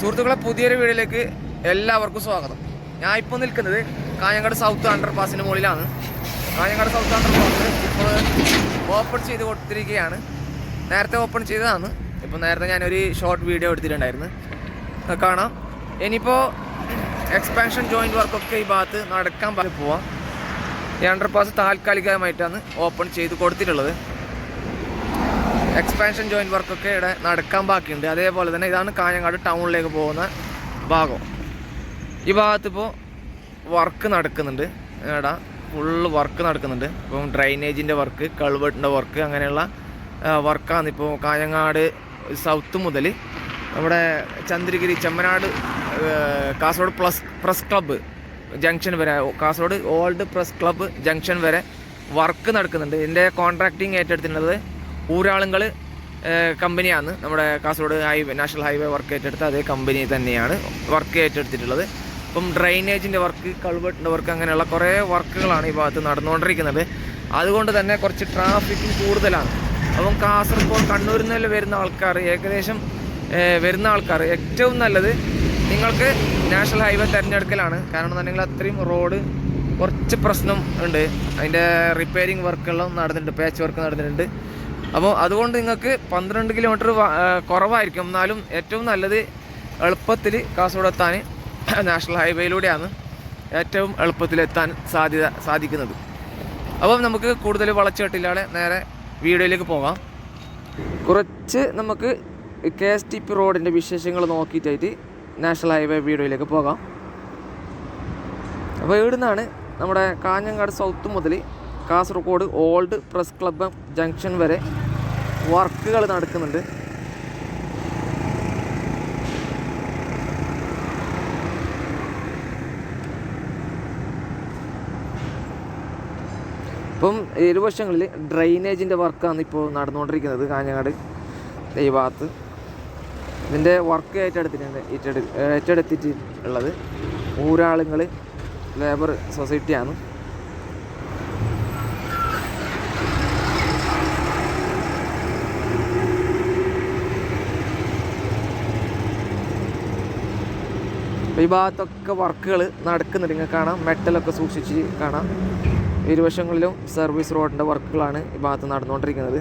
സുഹൃത്തുക്കളെ പുതിയൊരു വീഡിയോയിലേക്ക് എല്ലാവർക്കും സ്വാഗതം. ഞാൻ ഇപ്പോൾ നിൽക്കുന്നത് കാഞ്ഞങ്ങാട് സൗത്ത് അണ്ടർ പാസിന് മുകളിലാണ്. കാഞ്ഞങ്ങാട് സൗത്ത് അണ്ടർ പാസ് ഇപ്പോൾ ഓപ്പൺ ചെയ്ത് കൊടുത്തിരിക്കുകയാണ്. നേരത്തെ ഓപ്പൺ ചെയ്തതാണ്. ഇപ്പോൾ നേരത്തെ ഞാനൊരു ഷോർട്ട് വീഡിയോ എടുത്തിട്ടുണ്ടായിരുന്നു. കാണാം. ഇനിയിപ്പോൾ എക്സ്പാൻഷൻ ജോയിന്റ് വർക്കൊക്കെ ഈ ഭാഗത്ത് നടക്കാൻ പോവാം. ഈ അണ്ടർ പാസ് താൽക്കാലികമായിട്ടാണ് ഓപ്പൺ ചെയ്ത് കൊടുത്തിട്ടുള്ളത്. എക്സ്പാൻഷൻ ജോയിന്റ് വർക്കൊക്കെ ഇവിടെ നടക്കാൻ ബാക്കിയുണ്ട്. അതേപോലെ തന്നെ ഇതാണ് കാഞ്ഞങ്ങാട് ടൗണിലേക്ക് പോകുന്ന ഭാഗം. ഈ ഭാഗത്തിപ്പോൾ വർക്ക് നടക്കുന്നുണ്ട്. ഇവിടെ ഫുള്ള് വർക്ക് നടക്കുന്നുണ്ട്. ഇപ്പം ഡ്രൈനേജിന്റെ വർക്ക് കൾവെട്ടിന്റെ വർക്ക് അങ്ങനെയുള്ള വർക്കാണ് ഇപ്പോൾ കാഞ്ഞങ്ങാട് സൗത്ത് മുതൽ നമ്മുടെ Chandragiri Chemnad Kasaragod plus press club junction വരെ Kasaragod old press club junction വരെ വർക്ക് നടക്കുന്നുണ്ട്. ഇതിന്റെ കോൺട്രാക്ടിങ് ഏറ്റെടുത്തിട്ടുള്ളത് ഊരാളുകൾ കമ്പനിയാണ്. നമ്മുടെ Kasaragod highway national highway work ഏറ്റെടുത്ത അതേ കമ്പനി തന്നെയാണ് വർക്ക് ഏറ്റെടുത്തിട്ടുള്ളത്. ഇപ്പം ഡ്രൈനേജിന്റെ വർക്ക് കൾവെട്ടിന്റെ വർക്ക് അങ്ങനെയുള്ള കുറേ വർക്കുകളാണ് ഈ ഭാഗത്ത് നടന്നുകൊണ്ടിരിക്കുന്നത്. അതുകൊണ്ട് തന്നെ കുറച്ച് ട്രാഫിക്കും കൂടുതലാണ്. അപ്പം കാസർഗോഡ് കണ്ണൂരിൽ നിന്ന് വരുന്ന ആൾക്കാർ ഏകദേശം വരുന്ന ആൾക്കാർ ഏറ്റവും നല്ലത് നിങ്ങൾക്ക് നാഷണൽ ഹൈവേ തിരഞ്ഞെടുക്കലാണ്. കാരണം എന്നുണ്ടെങ്കിൽ അത്രയും റോഡ് കുറച്ച് പ്രശ്നം ഉണ്ട്. അതിന്റെ റിപ്പയറിങ് വർക്കുകളും നടന്നിട്ടുണ്ട് പാച്ച് വർക്ക് നടന്നിട്ടുണ്ട്. അപ്പോൾ അതുകൊണ്ട് നിങ്ങൾക്ക് പന്ത്രണ്ട് കിലോമീറ്റർ കുറവായിരിക്കും. എന്നാലും ഏറ്റവും നല്ലത് എളുപ്പത്തിൽ കാസർഗോഡ് എത്താൻ നാഷണൽ ഹൈവേയിലൂടെയാണ് ഏറ്റവും എളുപ്പത്തിലെത്താൻ സാധ്യത സാധിക്കുന്നത്. അപ്പം നമുക്ക് കൂടുതൽ വളച്ചുകെട്ടില്ലാതെ നേരെ വീഡിയോയിലേക്ക് പോകാം. കുറച്ച് നമുക്ക് കെ എസ് ടി പി റോഡിന്റെ വിശേഷങ്ങൾ നോക്കിയിട്ടായിട്ട് നാഷണൽ ഹൈവേ വീഡിയോയിലേക്ക് പോകാം. അപ്പോൾ ഇവിടുന്നാണ് നമ്മുടെ കാഞ്ഞങ്ങാട് സൗത്ത് മുതൽ Kasaragod old press club junction വരെ വർക്കുകൾ നടക്കുന്നുണ്ട്. ഇപ്പം ഇരുവശങ്ങളിൽ ഡ്രൈനേജിന്റെ വർക്കാണ് ഇപ്പോൾ നടന്നുകൊണ്ടിരിക്കുന്നത് കാഞ്ഞങ്ങാട് ഈ ഭാഗത്ത് ഇതിന്റെ വർക്ക് ഏറ്റെടുത്തിട്ടുണ്ട് ഏറ്റെടു ഏറ്റെടുത്തിട്ട് ഉള്ളത് ഊരാളുങ്ങൾ ലേബർ സൊസൈറ്റിയാണ്. ഈ ഭാഗത്തൊക്കെ വർക്കുകൾ നടക്കുന്നുണ്ട്. നിങ്ങൾക്ക് കാണാം. മെറ്റലൊക്കെ സൂക്ഷിച്ച് കാണാം. ഇരുവശങ്ങളിലും സർവീസ് റോഡിന്റെ വർക്കുകളാണ് ഈ ഭാഗത്ത് നടന്നുകൊണ്ടിരിക്കുന്നത്.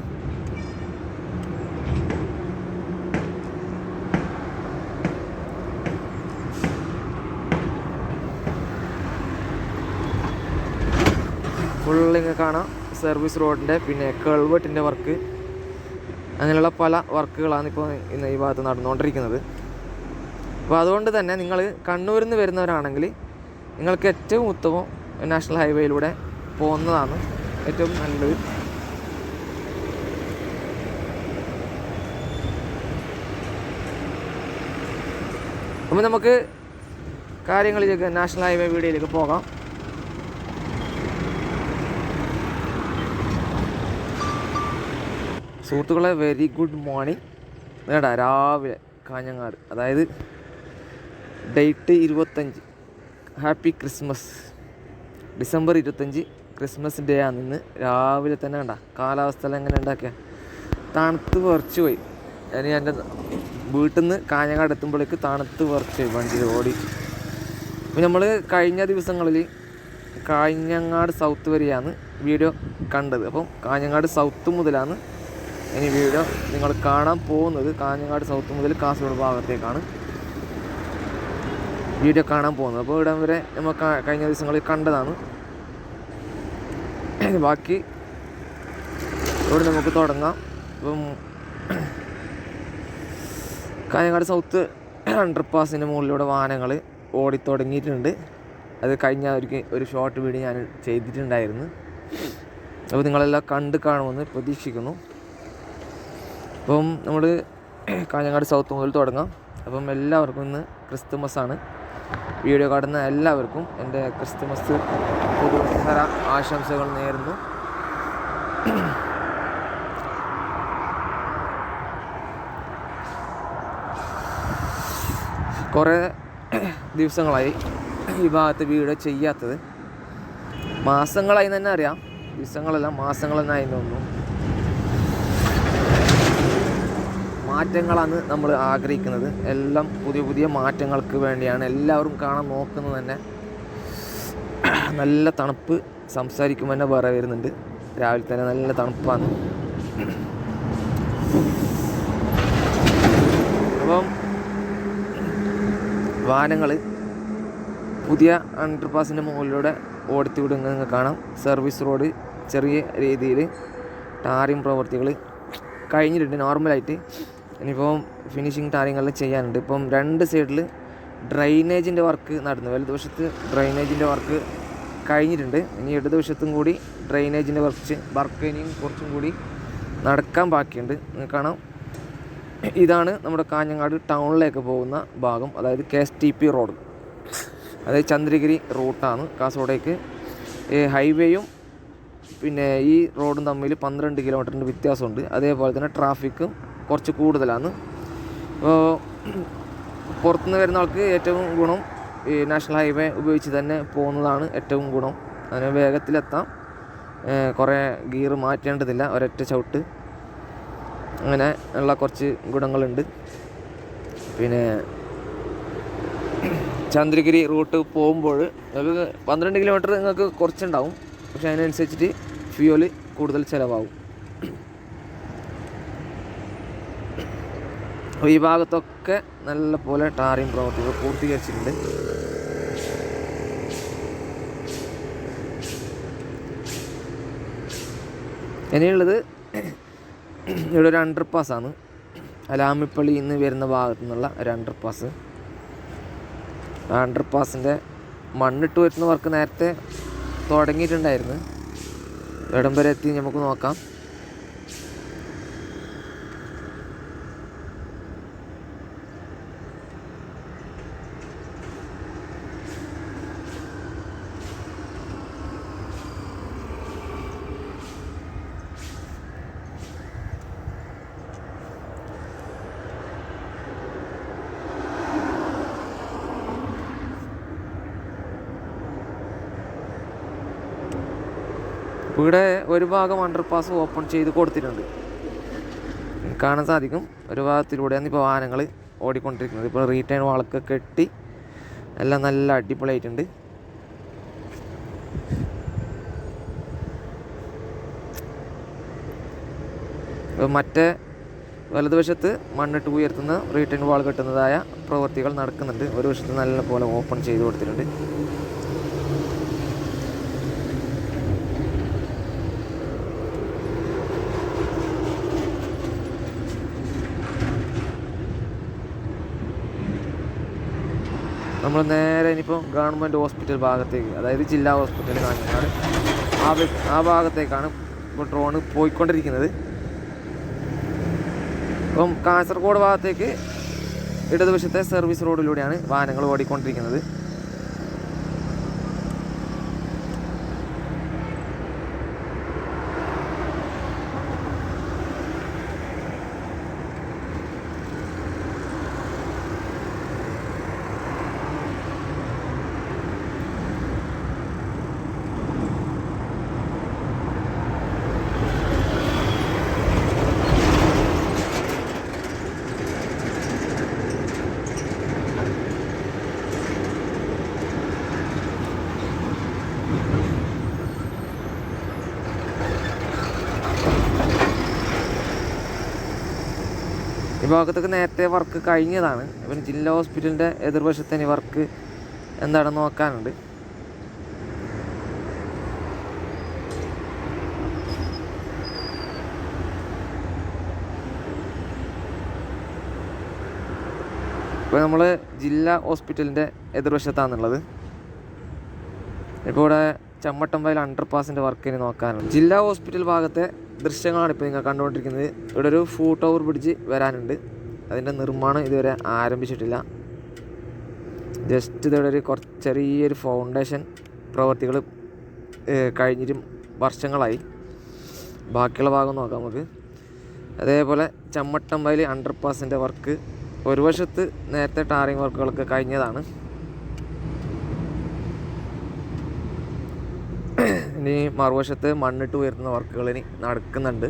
ഫുള്ളിങ്ങ് കാണാം. സർവീസ് റോഡിന്റെ പിന്നെ കൾവെട്ടിന്റെ വർക്ക്. അങ്ങനെയുള്ള പല വർക്കുകളാണ് ഇപ്പോൾ ഇന്ന് ഈ ഭാഗത്ത് നടന്നുകൊണ്ടിരിക്കുന്നത്. അപ്പോൾ അതുകൊണ്ട് തന്നെ നിങ്ങൾ കണ്ണൂരിൽ നിന്ന് വരുന്നവരാണെങ്കിൽ നിങ്ങൾക്ക് ഏറ്റവും ഉത്തമം നാഷണൽ ഹൈവേയിലൂടെ പോകുന്നതാണ് ഏറ്റവും നല്ലത്. അപ്പോൾ നമുക്ക് കാര്യങ്ങളിലേക്ക് നാഷണൽ ഹൈവേ വീഡിയോയിലേക്ക് പോകാം. സുഹൃത്തുക്കളെ വെരി ഗുഡ് മോർണിംഗ് വേണ്ട രാവിലെ കാഞ്ഞങ്ങാട്. അതായത് ഡേറ്റ് ഇരുപത്തഞ്ച്. Happy Christmas. ഡിസംബർ ഇരുപത്തഞ്ച് ക്രിസ്മസ് ഡേ ആണ്. ഇന്ന് രാവിലെ തന്നെ കണ്ട. കാലാവസ്ഥ എങ്ങനെ ഉണ്ടാക്കിയ? തണുത്ത് വിറച്ച് പോയി. ഞാൻ എന്റെ വീട്ടിൽ നിന്ന് കാഞ്ഞങ്ങാട് എത്തുമ്പോഴേക്ക് തണുത്ത് വിറച്ച് പോയി വണ്ടി ഓടി. നമ്മൾ കഴിഞ്ഞ ദിവസങ്ങളിൽ കാഞ്ഞങ്ങാട് സൗത്ത് വരെയാണ് വീഡിയോ കണ്ടത്. അപ്പം കാഞ്ഞങ്ങാട് സൗത്ത് മുതലാണ് ഇനി വീഡിയോ നിങ്ങൾ കാണാൻ പോകുന്നത്. കാഞ്ഞങ്ങാട് സൗത്ത് മുതൽ കാസർഗോഡ് ഭാഗത്തേക്കാണ്. വീഡിയോ കാണാൻ പോകുന്നത്. അപ്പോൾ ഇവിടം വരെ നമ്മൾ കഴിഞ്ഞ ദിവസങ്ങളിൽ കണ്ടതാണ്. ബാക്കി ഇവിടെ നമുക്ക് തുടങ്ങാം. ഇപ്പം കാഞ്ഞങ്ങാട് സൗത്ത് അണ്ടർപാസിന്റെ മുകളിലൂടെ വാഹനങ്ങൾ ഓടിത്തുടങ്ങിയിട്ടുണ്ട്. അത് കഴിഞ്ഞ ഒരു ഒരു ഷോർട്ട് വീഡിയോ ഞാൻ ചെയ്തിട്ടുണ്ടായിരുന്നു. അപ്പോൾ നിങ്ങളെല്ലാം കണ്ട് കാണുമെന്ന് പ്രതീക്ഷിക്കുന്നു. അപ്പം നമ്മൾ കാഞ്ഞങ്ങാട് സൗത്ത് മുതൽ തുടങ്ങാം. അപ്പം എല്ലാവർക്കും ഇന്ന് ക്രിസ്തുമസ് ആണ് വീഡിയോ കാണുന്ന എല്ലാവർക്കും എന്റെ ക്രിസ്തുമസ് പുതുവത്സര ആശംസകൾ നേരുന്നു. കുറേ ദിവസങ്ങളായി ഈ ഭാഗത്ത് വീഡിയോ ചെയ്യാത്തത്. മാസങ്ങളായി തന്നെ അറിയാം. ദിവസങ്ങളല്ല മാസങ്ങളെന്നായി തോന്നുന്നു. മാറ്റങ്ങളാണ് നമ്മൾ ആഗ്രഹിക്കുന്നത്. എല്ലാം പുതിയ പുതിയ മാറ്റങ്ങൾക്ക് വേണ്ടിയാണ്. എല്ലാവരും കാണാൻ നോക്കുന്നത് തന്നെ. നല്ല തണുപ്പ് സംസാരിക്കുമ്പോൾ തന്നെ വേറെ വരുന്നുണ്ട്. രാവിലെ തന്നെ നല്ല തണുപ്പാണ്. അപ്പം വാഹനങ്ങൾ പുതിയ അണ്ടർപാസിന്റെ മുകളിലൂടെ ഓടിത്തി വിടുന്നത് നിങ്ങൾക്ക് കാണാം. സർവീസ് റോഡ് ചെറിയ രീതിയിൽ ടാറിങ് പ്രവർത്തികൾ കഴിഞ്ഞിട്ടുണ്ട്. നോർമലായിട്ട് ഇനിയിപ്പം ഫിനിഷിങ് ടാറിങ്ങെല്ലാം ചെയ്യാനുണ്ട്. ഇപ്പം രണ്ട് സൈഡിൽ ഡ്രൈനേജിന്റെ വർക്ക് നടന്നു. വലതുവശത്ത് ഡ്രൈനേജിന്റെ വർക്ക് കഴിഞ്ഞിട്ടുണ്ട്. ഇനി ഇടതുവശത്തും കൂടി ഡ്രൈനേജിന്റെ വർക്ക് വർക്ക് ഇനിയും കുറച്ചും കൂടി നടക്കാൻ ബാക്കിയുണ്ട്. കാണാം. ഇതാണ് നമ്മുടെ കാഞ്ഞങ്ങാട് ടൗണിലേക്ക് പോകുന്ന ഭാഗം. അതായത് K S T P road. അതായത് ചന്ദ്രഗിരി റൂട്ടാണ് കാസർഗോഡേക്ക്. ഹൈവേയും പിന്നെ ഈ റോഡും തമ്മിൽ പന്ത്രണ്ട് കിലോമീറ്ററിന്റെ വ്യത്യാസമുണ്ട്. അതേപോലെ തന്നെ ട്രാഫിക്കും കുറച്ച് കൂടുതലാണ്. അപ്പോൾ പുറത്തുനിന്ന് വരുന്ന ആൾക്ക് ഏറ്റവും ഗുണം ഈ നാഷണൽ ഹൈവേ ഉപയോഗിച്ച് തന്നെ പോകുന്നതാണ് ഏറ്റവും ഗുണം. അതിന് വേഗത്തിലെത്താം. കുറേ ഗിയർ മാറ്റേണ്ടതില്ല ഒരൊറ്റ ചവിട്ട്. അങ്ങനെ ഉള്ള കുറച്ച് ഗുണങ്ങളുണ്ട്. പിന്നെ ചന്ദ്രഗിരി റൂട്ട് പോകുമ്പോൾ നിങ്ങൾക്ക് പന്ത്രണ്ട് കിലോമീറ്റർ നിങ്ങൾക്ക് കുറച്ചുണ്ടാവും. പക്ഷേ അതിനനുസരിച്ചിട്ട് ഫ്യൂവൽ കൂടുതൽ ചിലവാകും. ഈ ഭാഗത്തൊക്കെ നല്ല പോലെ ടാറിങ് പ്രവർത്തികൾ പൂർത്തീകരിച്ചിട്ടുണ്ട്. ഇനിയുള്ളത് ഇവിടെ ഒരു അണ്ടർ പാസ്സാണ് അലാമിപ്പള്ളി നിന്ന് വരുന്ന ഭാഗത്തു നിന്നുള്ള ഒരു അണ്ടർ പാസ് ആ അണ്ടർ പാസിന്റെ മണ്ണിട്ട് വരുന്ന വർക്ക് നേരത്തെ തുടങ്ങിയിട്ടുണ്ടായിരുന്നു. ഇടം വരെ എത്തി നമുക്ക് നോക്കാം. ഇവിടെ ഒരു ഭാഗം അണ്ടർ പാസ് ഓപ്പൺ ചെയ്ത് കൊടുത്തിട്ടുണ്ട്. കാണാൻ സാധിക്കും. ഒരു ഭാഗത്തിലൂടെയാണ് ഇപ്പോൾ വാഹനങ്ങൾ ഓടിക്കൊണ്ടിരിക്കുന്നത്. ഇപ്പോൾ റീറ്റേൺ വാളൊക്കെ കെട്ടി എല്ലാം നല്ല അടിപൊളിയായിട്ടുണ്ട് മറ്റേ വലതുവശത്ത് മണ്ണിട്ട് ഉയർത്തുന്ന റീറ്റേൺ വാൾ കെട്ടുന്നതായ പ്രവൃത്തികൾ നടക്കുന്നുണ്ട്. ഒരു വശത്ത് നല്ല പോലെ ഓപ്പൺ ചെയ്ത് കൊടുത്തിട്ടുണ്ട്. നമ്മൾ നേരെ ഇനിയിപ്പോൾ ഗവൺമെന്റ് ഹോസ്പിറ്റൽ ഭാഗത്തേക്ക് അതായത് ജില്ലാ ഹോസ്പിറ്റൽ കാഞ്ഞങ്ങാട് ആ ആ ഭാഗത്തേക്കാണ് ഇപ്പോൾ ഡ്രോണ് പോയിക്കൊണ്ടിരിക്കുന്നത്. ഇപ്പം കാസർഗോഡ് ഭാഗത്തേക്ക് ഇടതുവശത്തെ സർവീസ് റോഡിലൂടെയാണ് വാഹനങ്ങൾ ഓടിക്കൊണ്ടിരിക്കുന്നത്. ഭാഗത്തൊക്കെ നേരത്തെ വർക്ക് കഴിഞ്ഞതാണ്. പിന്നെ ജില്ലാ ഹോസ്പിറ്റലിന്റെ എതിർവശത്ത് ഇനി വർക്ക് എന്താണെന്ന് നോക്കാനുണ്ട്. ഇപ്പോൾ നമ്മൾ ജില്ലാ ഹോസ്പിറ്റലിന്റെ എതിർവശത്താണുള്ളത്. ഇപ്പോൾ ഇവിടെ ചമ്മട്ടമ്പയിൽ അണ്ടർ പാസിന്റെ വർക്ക് ഇനി നോക്കാനുണ്ട്. ജില്ലാ ഹോസ്പിറ്റൽ ഭാഗത്തെ ദൃശ്യങ്ങളാണ് ഇപ്പോൾ നിങ്ങൾ കണ്ടുകൊണ്ടിരിക്കുന്നത്. ഇവിടെ ഒരു ഫൂട്ട് ഓവർ ബ്രിഡ്ജ് വരാനുണ്ട്. അതിന്റെ നിർമ്മാണം ഇതുവരെ ആരംഭിച്ചിട്ടില്ല. ജസ്റ്റ് ഇതോടെ ഒരു കുറച്ച് ചെറിയൊരു ഫൗണ്ടേഷൻ പ്രവർത്തികൾ കഴിഞ്ഞിട്ടും വർഷങ്ങളായി. ബാക്കിയുള്ള ഭാഗം നോക്കാം നമുക്ക്. അതേപോലെ ചമ്മട്ടമ്പയിൽ അണ്ടർ പാസിന്റെ വർക്ക് ഒരു വശത്ത് നേരത്തെ ടാറിങ് വർക്കുകളൊക്കെ കഴിഞ്ഞതാണ്. ഇനി മറുവശത്ത് മണ്ണിട്ട് ഉയർത്തുന്ന വർക്കുകൾ ഇനി നടക്കുന്നുണ്ട്.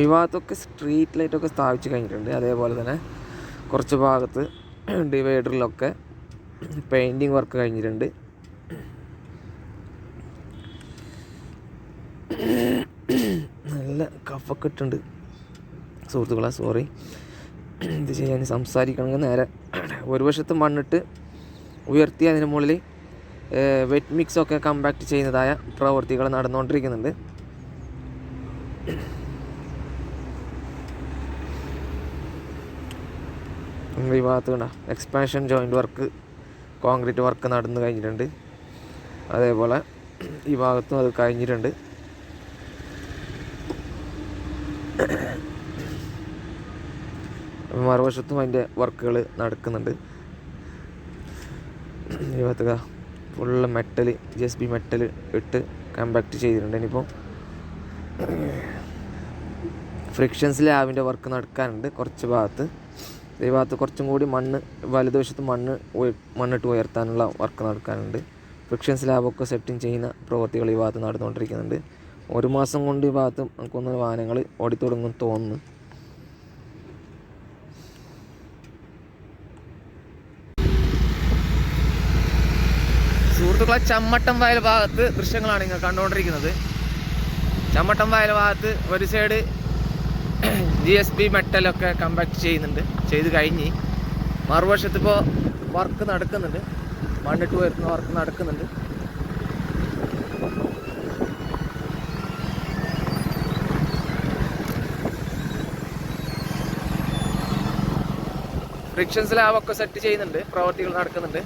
ഈ ഭാഗത്തൊക്കെ സ്ട്രീറ്റ് ലൈറ്റൊക്കെ സ്ഥാപിച്ച് കഴിഞ്ഞിട്ടുണ്ട്. അതേപോലെ തന്നെ കുറച്ച് ഭാഗത്ത് ഡിവൈഡറിലൊക്കെ പെയിന്റിങ് വർക്ക് കഴിഞ്ഞിട്ടുണ്ട്. നല്ല കഫൊക്കെ ഇട്ടുണ്ട് സുഹൃത്തുക്കളെ സോറി ഇത് ചെയ്യാൻ സംസാരിക്കണമെങ്കിൽ നേരെ ഒരു വശത്ത് മണ്ണിട്ട് ഉയർത്തി അതിന് മുകളിൽ വെറ്റ് മിക്സ് ഒക്കെ കമ്പാക്ട് ചെയ്യുന്നതായ പ്രവൃത്തികൾ നടന്നുകൊണ്ടിരിക്കുന്നുണ്ട്. ഈ ഭാഗത്ത് കണ്ട? Expansion joint work concrete work നടന്നു കഴിഞ്ഞിട്ടുണ്ട്. അതേപോലെ ഈ ഭാഗത്തും അത് കഴിഞ്ഞിട്ടുണ്ട്. മറുവശത്തും അതിന്റെ വർക്കുകൾ നടക്കുന്നുണ്ട്. ഈ ഭാഗത്ത് full metal G S B metal ഇട്ട് കമ്പാക്ട് ചെയ്തിട്ടുണ്ട്. ഇനിയിപ്പോൾ ഫ്രിക്ഷൻ സ്ലാബിന്റെ വർക്ക് നടക്കാനുണ്ട് കുറച്ച് ഭാഗത്ത്. ഈ ഭാഗത്ത് കുറച്ചും കൂടി മണ്ണ് വലതുവശത്ത് മണ്ണ് മണ്ണിട്ട് ഉയർത്താനുള്ള വർക്ക് നടക്കാനുണ്ട്. ഫ്രിക്ഷൻ സ്ലാബൊക്കെ സെറ്റിംഗ് ചെയ്യുന്ന പ്രവൃത്തികൾ ഈ ഭാഗത്ത് നടന്നുകൊണ്ടിരിക്കുന്നുണ്ട്. ഒരു മാസം കൊണ്ട് ഈ ഭാഗത്ത് നമുക്കൊന്ന് വാഹനങ്ങൾ ഓടിത്തുടങ്ങും തോന്നുന്നു. സുഹൃത്തുക്കളെ ചമ്മട്ടം വയൽ ഭാഗത്ത് ദൃശ്യങ്ങളാണ് നിങ്ങൾ കണ്ടുകൊണ്ടിരിക്കുന്നത്. ചമ്മട്ടം വയൽ ഭാഗത്ത് ഒരു സൈഡ് ജി എസ് ബി മെറ്റലൊക്കെ കമ്പാക്ട് ചെയ്യുന്നുണ്ട്. ചെയ്ത് കഴിഞ്ഞ് മറുവശത്ത് ഇപ്പോൾ വർക്ക് നടക്കുന്നുണ്ട്. മണ്ണിട്ട് വരുന്ന വർക്ക് നടക്കുന്നുണ്ട്. ഫ്രിക്ഷൻ സ്ലാബൊക്കെ സെറ്റ് ചെയ്യുന്നുണ്ട്. പ്രവർത്തികൾ നടക്കുന്നുണ്ട്.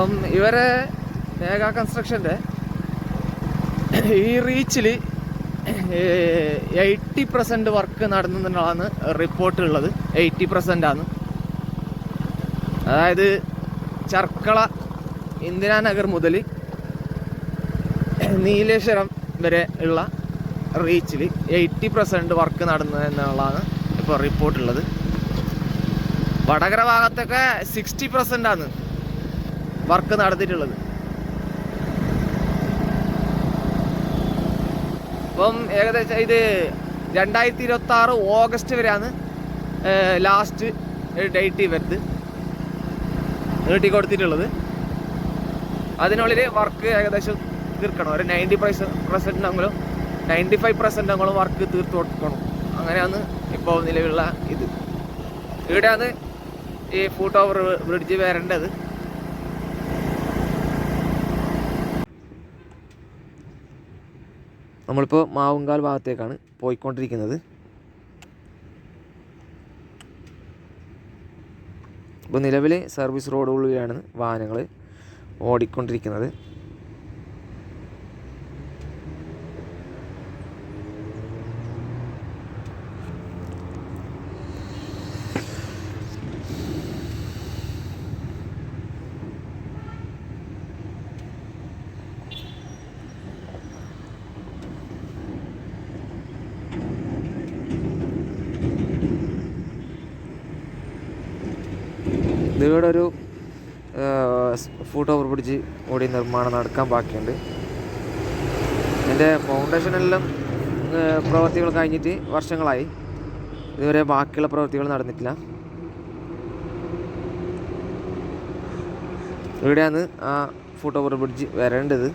അപ്പം ഇവരെ മേഘ കൺസ്ട്രക്ഷന്റെ ഈ റീച്ചിൽ എയ്റ്റി പെർസെന്റ് വർക്ക് നടന്നുള്ളതാണ് റിപ്പോർട്ട് ഉള്ളത് എയ്റ്റി പെർസെന്റ് ആണ്. അതായത് ചർക്കള ഇന്ദിരാനഗർ മുതൽ നീലേശ്വരം വരെ ഉള്ള റീച്ചിൽ എയ്റ്റി പെർസെന്റ് വർക്ക് നടന്നു ഇപ്പോൾ റിപ്പോർട്ടുള്ളത്. വടകര ഭാഗത്തൊക്കെ സിക്സ്റ്റി പെർസെന്റ് ആണ്. വർക്ക് നടത്തിയിട്ടുള്ളത്. അപ്പം ഏകദേശം ഇത് രണ്ടായിരത്തി ഇരുപത്തി ആറ് ഓഗസ്റ്റ് വരെയാണ് ലാസ്റ്റ് ഡേറ്റ് വരുന്നത് നീട്ടി കൊടുത്തിട്ടുള്ളത്. അതിനുള്ളിൽ വർക്ക് ഏകദേശം തീർക്കണം. ഒരു നയന്റി പ്രൈസ് പെർസെന്റിനെങ്കിലും നയന്റി ഫൈവ് പെർസെന്റെങ്കിലും വർക്ക് തീർത്ത് കൊടുക്കണം. അങ്ങനെയാണ് ഇപ്പോൾ നിലവിലുള്ള ഇത്. ഇവിടെയാണ് ഈ ഫൂട്ട് ഓവർ ബ്രിഡ്ജ് വരേണ്ടത്. നമ്മളിപ്പോൾ മാവുങ്കാൽ ഭാഗത്തേക്കാണ് പോയിക്കൊണ്ടിരിക്കുന്നത്. ഇപ്പോൾ നിലവിൽ സർവീസ് റോഡുകളിലാണ് വാഹനങ്ങൾ ഓടിക്കൊണ്ടിരിക്കുന്നത്. ഇതിവിടെ ഒരു ഫോട്ടോ ഓവർ ഓടി നിർമ്മാണം നടക്കാൻ ബാക്കിയുണ്ട്. എന്റെ ഫൗണ്ടേഷനെല്ലാം പ്രവൃത്തികൾ കഴിഞ്ഞിട്ട് വർഷങ്ങളായി. ഇതുവരെ ബാക്കിയുള്ള പ്രവൃത്തികൾ നടന്നിട്ടില്ല. ഇവിടെയാണ് ആ ഫുട് ഓവർ ബ്രിഡ്ജ് വരേണ്ടത്.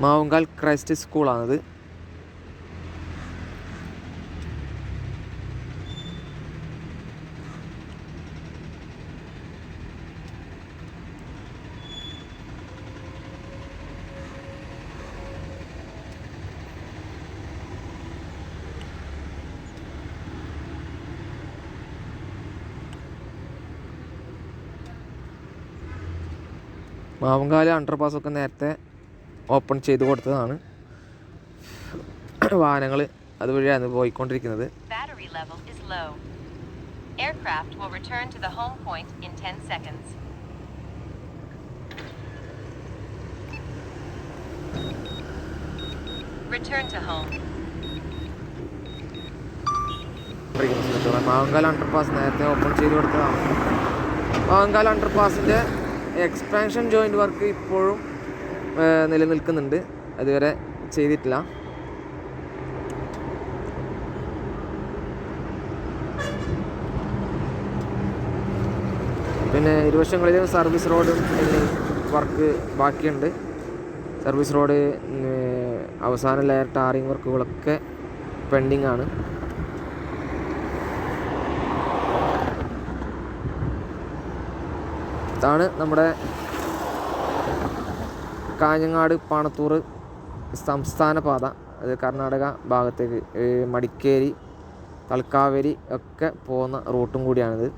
മാവുങ്കാൽ ക്രൈസ്റ്റ് സ്കൂളാണിത്. മാവുങ്കാല അണ്ടർപാസ് ഒക്കെ നേരത്തെ ഓപ്പൺ ചെയ്ത് കൊടുത്തതാണ് വാഹനങ്ങൾ അതുവഴിയാണ് പോയിക്കൊണ്ടിരിക്കുന്നത്. Aircraft will return to the home point in 10 seconds. Return to home. ഇരിക്കുന്ന മാവങ്കാൽ അണ്ടർപാസ് നേരത്തെ ഓപ്പൺ ചെയ്ത് കൊടുത്തതാണ് മാവങ്കാൽ അണ്ടർപാസിന്റെ എക്സ്പാൻഷൻ ജോയിന്റ് വർക്ക് ഇപ്പോഴും നിലനിൽക്കുന്നുണ്ട്. അതുവരെ ചെയ്തിട്ടില്ല. പിന്നെ ഇരുവശങ്ങളിലും സർവീസ് റോഡും വർക്ക് ബാക്കിയുണ്ട്. സർവീസ് റോഡ് അവസാന ലെയർ ടാറിങ് വർക്കുകളൊക്കെ പെൻഡിങ് ആണ്. ഇതാണ് നമ്മുടെ കാഞ്ഞങ്ങാട് പാണത്തൂർ സംസ്ഥാന പാത അത് കർണാടക ഭാഗത്തേക്ക് മടിക്കേരി തൽക്കാവേരി ഒക്കെ പോകുന്ന റൂട്ടും കൂടിയാണിത്.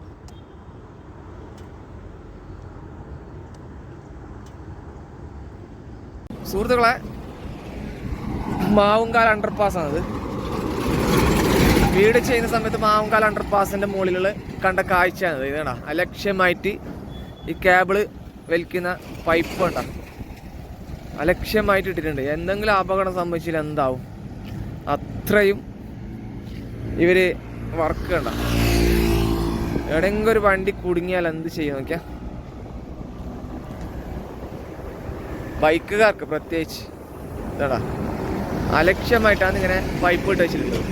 സുഹൃത്തുക്കളെ മാവുങ്കാൽ അണ്ടർപാസ് ആണിത്. വീട് ചെയ്യുന്ന സമയത്ത് മാവുങ്കാൽ അണ്ടർപാസിന്റെ മുകളിലുള്ള കണ്ട കാഴ്ചയാണ് ഇതാണ്? അലക്ഷ്യമായിട്ട് ഈ കേബിൾ വലിക്കുന്ന പൈപ്പ് ഉണ്ട? അലക്ഷ്യമായിട്ട് ഇട്ടിട്ടുണ്ട്. എന്തെങ്കിലും അപകടം സംഭവിച്ചാൽ എന്താവും? അത്രയും ഇവർ വർക്ക് കണ്ട. എവിടെയെങ്കിലും ഒരു വണ്ടി കുടുങ്ങിയാൽ എന്ത് ചെയ്യും നോക്കിയാ? ബൈക്കുകാർക്ക് പ്രത്യേകിച്ച് ഇതാടാ. അലക്ഷ്യമായിട്ടാണ് ഇങ്ങനെ പൈപ്പ് ഇട്ട് വെച്ചിട്ടുള്ളത്.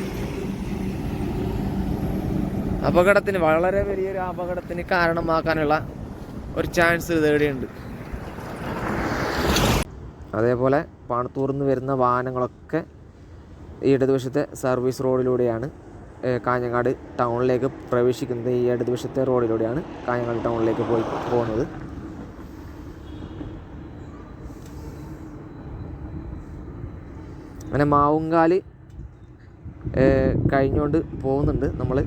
അപകടത്തിന് വളരെ വലിയൊരു അപകടത്തിന് കാരണമാക്കാനുള്ള ഒരു ചാൻസ് ഇതേടെയുണ്ട് അതേപോലെ പാണത്തൂർ നിന്ന് വരുന്ന വാഹനങ്ങളൊക്കെ ഈ ഇടതുവശത്തെ സർവീസ് റോഡിലൂടെയാണ് കാഞ്ഞങ്ങാട് ടൗണിലേക്ക് പ്രവേശിക്കുന്നത്. ഈ ഇടതുവശത്തെ റോഡിലൂടെയാണ് കാഞ്ഞങ്ങാട് ടൗണിലേക്ക് പോയി പോകുന്നത്. അങ്ങനെ മാവുങ്കാൽ കഴിഞ്ഞുകൊണ്ട് പോകുന്നുണ്ട് നമ്മൾ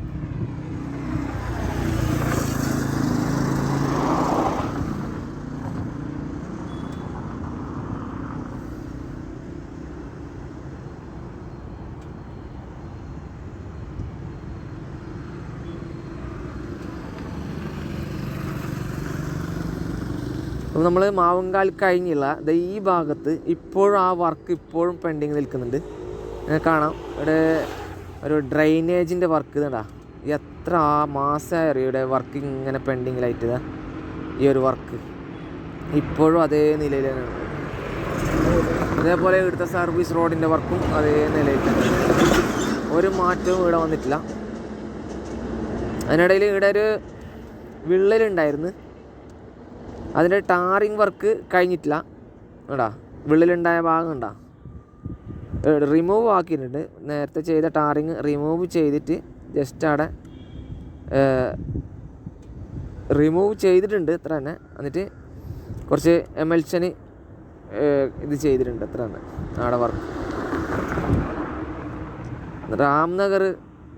അപ്പോൾ നമ്മൾ മാവുങ്കാൽ കഴിഞ്ഞുള്ള ഈ ഭാഗത്ത് ഇപ്പോഴും ആ വർക്ക് ഇപ്പോഴും പെൻഡിങ് നിൽക്കുന്നുണ്ട്. കാണാം. ഇവിടെ ഒരു ഡ്രൈനേജിന്റെ വർക്ക് ഇതാ. എത്ര മാസമായി ഇവിടെ വർക്ക് ഇങ്ങനെ പെൻഡിങ്ങിലായിട്ട് ഈ ഒരു വർക്ക്. ഇപ്പോഴും അതേ നിലയിൽ തന്നെയാണ് അതേപോലെ ഇവിടുത്തെ സർവീസ് റോഡിന്റെ വർക്കും അതേ നിലയിൽ ഒരു മാറ്റവും ഇവിടെ വന്നിട്ടില്ല. അതിനിടയിൽ ഇവിടെ ഒരു വിള്ളലുണ്ടായിരുന്നു അതിന്റെ ടാറിങ് വർക്ക് കഴിഞ്ഞിട്ടില്ല. കേടാ വിള്ളിലുണ്ടായ ഭാഗം ഉണ്ടാ റിമൂവ് ആക്കിയിട്ടുണ്ട്. നേരത്തെ ചെയ്ത ടാറിങ് റിമൂവ് ചെയ്തിട്ട് ജസ്റ്റ് അവിടെ റിമൂവ് ചെയ്തിട്ടുണ്ട് ഇത്ര തന്നെ. എന്നിട്ട് കുറച്ച് എമൽഷന് ഇത് ചെയ്തിട്ടുണ്ട് അത്ര തന്നെ അവിടെ വർക്ക് രാംനഗർ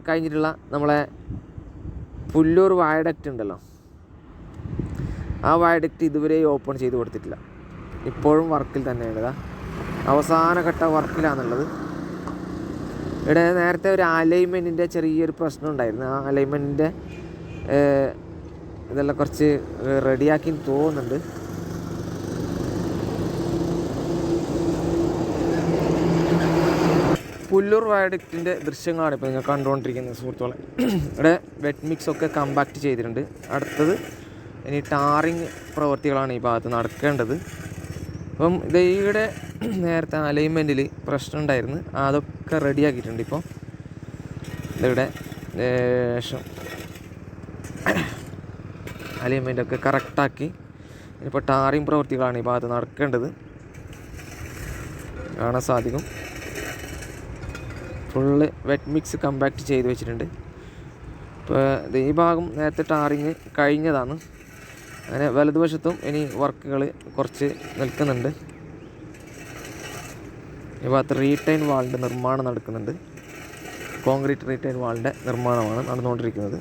കഴിഞ്ഞിട്ടുള്ള നമ്മളെ പുല്ലൂർ വയഡക്റ്റ് ഉണ്ടല്ലോ. ആ വയഡക്റ്റ് ഇതുവരെ ഓപ്പൺ ചെയ്ത് കൊടുത്തിട്ടില്ല. ഇപ്പോഴും വർക്കിൽ തന്നെയാണ് അവസാന ഘട്ട വർക്കിലാണുള്ളത് ഇവിടെ നേരത്തെ ഒരു അലൈൻമെന്റിന്റെ ചെറിയൊരു പ്രശ്നം ഉണ്ടായിരുന്നു. ആ അലൈൻമെന്റിന്റെ ഇതെല്ലാം കുറച്ച് റെഡിയാക്കി തോന്നുന്നുണ്ട്. പുല്ലൂർ വയഡക്റ്റിന്റെ ദൃശ്യങ്ങളാണ് ഇപ്പോൾ നിങ്ങൾ കണ്ടുകൊണ്ടിരിക്കുന്നത് സുഹൃത്തുക്കളെ. ഇവിടെ വെറ്റ് മിക്സ് ഒക്കെ കമ്പാക്ട് ചെയ്തിട്ടുണ്ട്. അടുത്തത് ഇനി ടാറിങ് പ്രവൃത്തികളാണ് ഈ ഭാഗത്ത് നടക്കേണ്ടത്. അപ്പം ദൈവയുടെ നേരത്തെ അലൈൻമെന്റിൽ പ്രശ്നം ഉണ്ടായിരുന്നു. അതൊക്കെ റെഡിയാക്കിയിട്ടുണ്ട് ഇപ്പോൾ. ഇവിടെ ശേഷം അലൈൻമെന്റൊക്കെ കറക്റ്റാക്കി. ഇനിയിപ്പോൾ ടാറിങ് പ്രവൃത്തികളാണ് ഈ ഭാഗത്ത് നടക്കേണ്ടത്. കാണാൻ സാധിക്കും. ഫുള്ള് വെറ്റ് മിക്സ് കമ്പാക്ട് ചെയ്ത് വെച്ചിട്ടുണ്ട്. ഇപ്പോൾ ഈ ഭാഗം നേരത്തെ ടാറിങ് കഴിഞ്ഞതാണ്. അങ്ങനെ വലതുവശത്തും ഇനി വർക്കുകൾ കുറച്ച് നിൽക്കുന്നുണ്ട്. ഈ ഭാഗത്ത് റീടൈൻ വാളിന്റെ നിർമ്മാണം നടക്കുന്നുണ്ട്. കോൺക്രീറ്റ് റീടൈൻ വാളിന്റെ നിർമ്മാണമാണ് നടന്നുകൊണ്ടിരിക്കുന്നത്.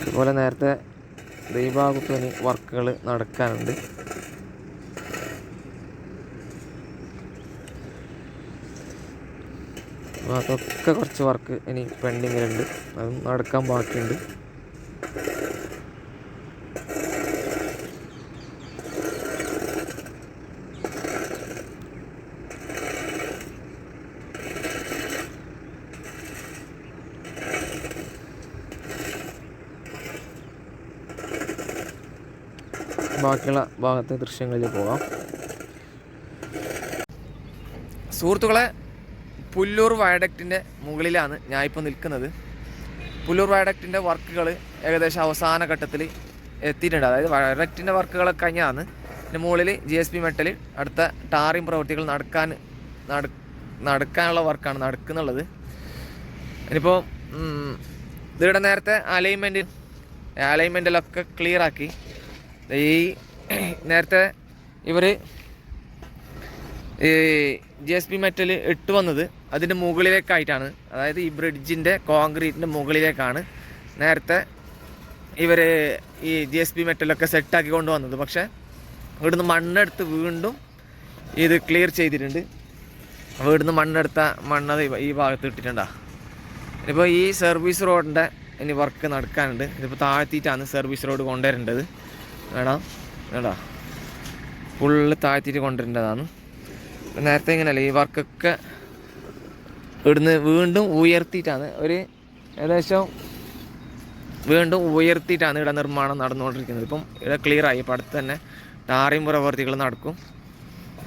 അതുപോലെ നേരത്തെ ദൈവാകുത്തും ഇനി വർക്കുകൾ നടക്കാനുണ്ട്. അതൊക്കെ കുറച്ച് വർക്ക് ഇനി പെൻഡിങ്ങിലുണ്ട്. അതും നടക്കാൻ ബാക്കിയുണ്ട്. ബാക്കിയുള്ള ഭാഗത്തെ ദൃശ്യങ്ങളിൽ പോകാം. സുഹൃത്തുക്കളെ പുല്ലൂർ വയഡക്റ്റിന്റെ മുകളിലാണ് ഞാൻ ഇപ്പോൾ നിൽക്കുന്നത്. പുല്ലൂർ വയഡക്റ്റിന്റെ വർക്കുകൾ ഏകദേശം അവസാന ഘട്ടത്തിൽ എത്തിയിട്ടുണ്ട്. അതായത് വയഡക്റ്റിന്റെ വർക്കുകളൊക്കെ കഴിഞ്ഞാണ് ഇതിന്റെ മുകളിൽ ജി എസ് പി മെറ്റൽ അടുത്ത ടാറിങ് പ്രവൃത്തികൾ നടക്കാൻ നട നടക്കാനുള്ള വർക്കാണ് നടക്കുന്നുള്ളത്. ഇനിയിപ്പോൾ ഇതിവിടെ നേരത്തെ അലൈൻമെന്റ് അലൈൻമെന്റിലൊക്കെ ക്ലിയർ ആക്കി. ഈ നേരത്തെ ഇവർ ഈ ജി എസ് പി മെറ്റൽ ഇട്ട് വന്നത് അതിന്റെ മുകളിലേക്കായിട്ടാണ്. അതായത് ഈ ബ്രിഡ്ജിന്റെ കോൺക്രീറ്റിന്റെ മുകളിലേക്കാണ് നേരത്തെ ഇവർ ഈ ജി എസ് പി മെറ്റലൊക്കെ സെറ്റാക്കി കൊണ്ടുവന്നത് പക്ഷേ ഇവിടുന്ന് മണ്ണെടുത്ത് വീണ്ടും ഇത് ക്ലിയർ ചെയ്തിട്ടുണ്ട്. അപ്പോൾ ഇവിടുന്ന് മണ്ണെടുത്ത മണ്ണത് ഈ ഭാഗത്ത് ഇട്ടിട്ടുണ്ടാ. ഇപ്പോൾ ഈ സർവീസ് റോഡിന്റെ ഇനി വർക്ക് നടക്കാനുണ്ട്. ഇതിപ്പോൾ താഴ്ത്തിയിട്ടാണ് സർവീസ് റോഡ് കൊണ്ടുവരേണ്ടത്. വേണം? കേട്ടോ ഫുള്ള് താഴ്ത്തിയിട്ട് കൊണ്ടുവരേണ്ടതാണ്. നേരത്തെ ഇങ്ങനെയല്ല ഈ വർക്കൊക്കെ ഇവിടുന്ന് വീണ്ടും ഉയർത്തിയിട്ടാണ്. ഒരു ഏകദേശം വീണ്ടും ഉയർത്തിയിട്ടാണ് ഇവിടെ നിർമ്മാണം നടന്നുകൊണ്ടിരിക്കുന്നത്. ഇപ്പം ഇവിടെ ക്ലിയർ ആയി. ഇപ്പം അടുത്ത് തന്നെ ടാറിയും പ്രവർത്തികൾ നടക്കും.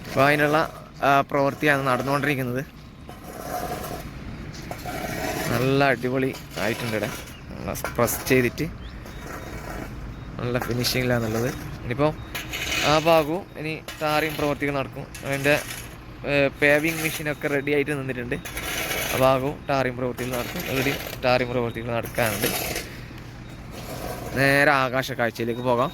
അപ്പോൾ അതിനുള്ള പ്രവൃത്തിയാണ് നടന്നുകൊണ്ടിരിക്കുന്നത്. നല്ല അടിപൊളി ആയിട്ടുണ്ട് ഇവിടെ. പ്രസ് ചെയ്തിട്ട്. നല്ല ഫിനിഷിങ്ങിലാണുള്ളത് ഇനിയിപ്പോൾ ആ ഭാഗവും ഇനി താറിയും പ്രവർത്തികൾ നടക്കും. അതിന്റെ പേവിങ് മെഷീനൊക്കെ റെഡി ആയിട്ട് നിന്നിട്ടുണ്ട്. ആ ഭാഗവും ടാറിയും പ്രവർത്തികൾ നടക്കും. ഓൾറെഡി ടാറിയും പ്രവർത്തികൾ നടക്കാനുണ്ട്. നേരെ ആകാശ കാഴ്ചയിലേക്ക് പോകാം.